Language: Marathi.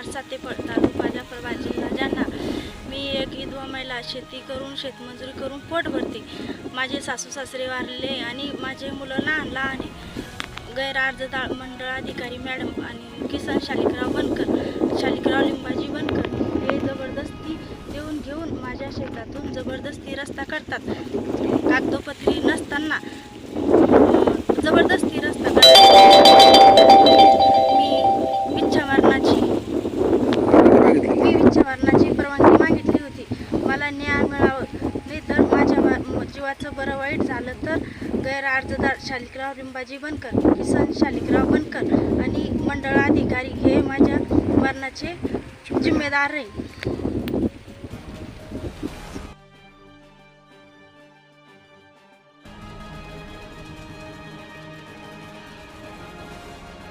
माणसा ते पडतात. माझ्या परवा जिल्हा ज्यांना मी एक विधवा महिला शेती करून शेतमजुरी करून पोट भरते. माझे सासू सासरे वारले आणि माझे मुलं लहान लहान गैर गैरअर्जदा मंडळ अधिकारी मॅडम आणि किसान शालिकराव बनकर शालिकराव लिंबाजी बनकर हे जबरदस्ती देऊन घेऊन माझ्या शेतातून जबरदस्ती रस्ता करतात कागदोपत्री नसताना जबरदस्ती मला न्याय मिळावं. नाही तर माझ्या जीवाचं बरं वाईट झालं तर गैर अर्जदार शालिकराव लिंबाजी बनकर किसन शालिकराव बनकर आणि मंडळ अधिकारी हे माझ्या मरणाचे जिम्मेदार राहील